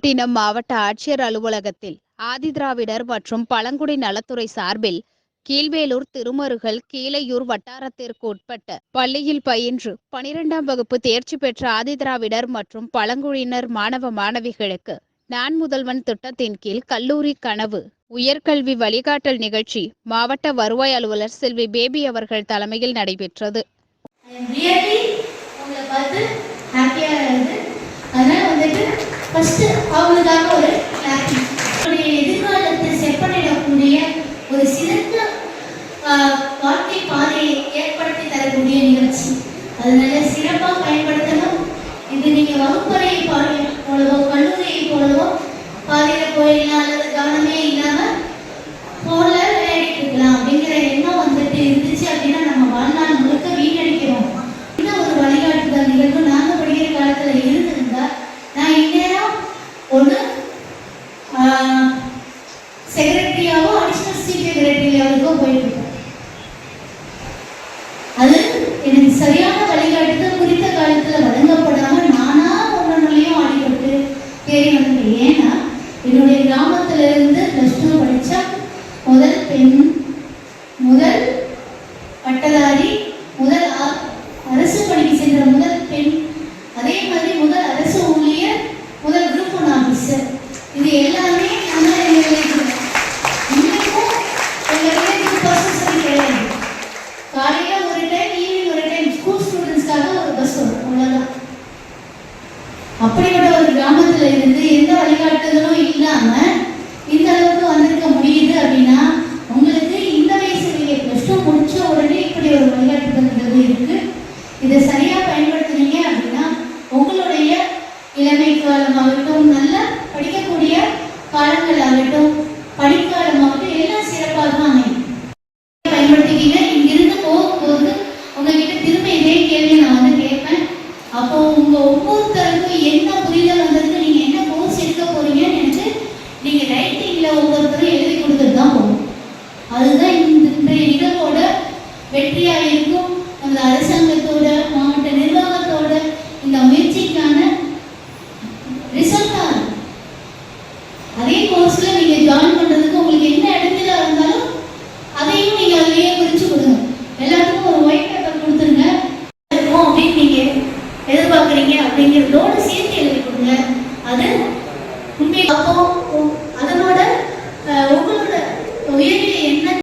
நாகப்பட்டினம் மாவட்ட ஆட்சியர் அலுவலகத்தில் ஆதிதிராவிடர் மற்றும் பழங்குடி நலத்துறை சார்பில் கீழ்வேலூர் திருமருகல் கீழையூர் வட்டாரத்திற்கு உட்பட்ட பள்ளியில் பயின்று பனிரெண்டாம் வகுப்பு தேர்ச்சி பெற்ற ஆதிதிராவிடர் மற்றும் பழங்குடியினர் மாணவ மாணவிகளுக்கு நான் முதல்வன் திட்டத்தின் கீழ் கல்லூரி கனவு உயர்கல்வி வழிகாட்டல் நிகழ்ச்சி மாவட்ட வருவாய் அலுவலர் செல்வி பேபி அவர்கள் தலைமையில் நடைபெற்றது. அதனால் வந்துட்டு ஃபஸ்ட்டு அவங்களுக்காக ஒரு கிளாப்பிங் அவருடைய எதிர்காலத்தை செப்பனிடக்கூடிய ஒரு சிறந்த வாழ்க்கை பாதையை ஏற்படுத்தி தரக்கூடிய நிகழ்ச்சி. அதனால சிறப்பாக பயன்படுத்தணும். இது நீங்கள் வகுப்பறை பாதையை போலவோ கல்லூரியை போலவோ பாதையில் போயிடலாம். சரியான வழிகாட்டுதல் குறித்த காலத்துல வழங்கப்படாம நானா ஒவ்வொன்றுலையும் ஆடிப்பட்டு தேடி வந்தேன். ஏன்னா என்னுடைய கிராமத்துல இருந்து ப்ளஸ் டூ படிச்சா முதல் பெண் முதல் பட்டதாரி முதல் அரசு பணிக்கு சென்ற முதல் பெண் அதே மாதிரி முதல் அரசு ஊழியர் முதல் குரூப் ஒன் ஆஃபீஸர் இது எல்லா அப்படிப்பட்ட ஒரு கிராமத்துல இருந்து எந்த வழிகாட்டுதலும் இல்லாம இந்த அளவுக்கு வந்திருக்க முடியுது அப்படின்னா உங்களுக்கு இந்த வயசுலயே ப்ளஸ் டூ முடிச்ச உடனே இப்படி ஒரு வழிகாட்டுதல்ன்றது இருக்கு? இதை சரியா பயன்படுத்துனீங்க அப்படின்னா உங்களுடைய இளமை காலமாகட்டும் நல்ல படிக்கக்கூடிய காலங்கள் என்ன புரிதல் வந்ததுக்கு நீங்க என்ன கோர்ஸ் எடுக்க போறீங்கன்னு எனக்கு நீங்க ரைட்டிங்ல ஒவ்வொருத்தரும் எழுதி கொடுத்துட்டு தான் போகணும். அதுதான் இந்த நிகழ்வோட வெற்றியா இருக்கும். நமது அரசாங்கத்தோட மாவட்ட நிர்வாகத்தோட இந்த முயற்சிக்கான ரிசல்ட்டா அதே கோர்ஸ்ல நீங்க ஜாயின் பண்றதுக்கு உங்களுக்கு என்ன இடத்துல இருந்தாலும் அதையும் நீங்க அதுலயே குறிச்சு கொடுங்க. எல்லாத்துக்கும் ஒரு ஒயிட் பேப்பர் கொடுத்துருங்க. இருக்கும் அப்படின்னு நீங்க எதிர்பார்க்குறீங்க அப்படிங்கிறதோடு சேர்த்து எழுதி கொடுங்க. அது உண்மை அப்போ அதனோட உங்களோட உயரிய என்ன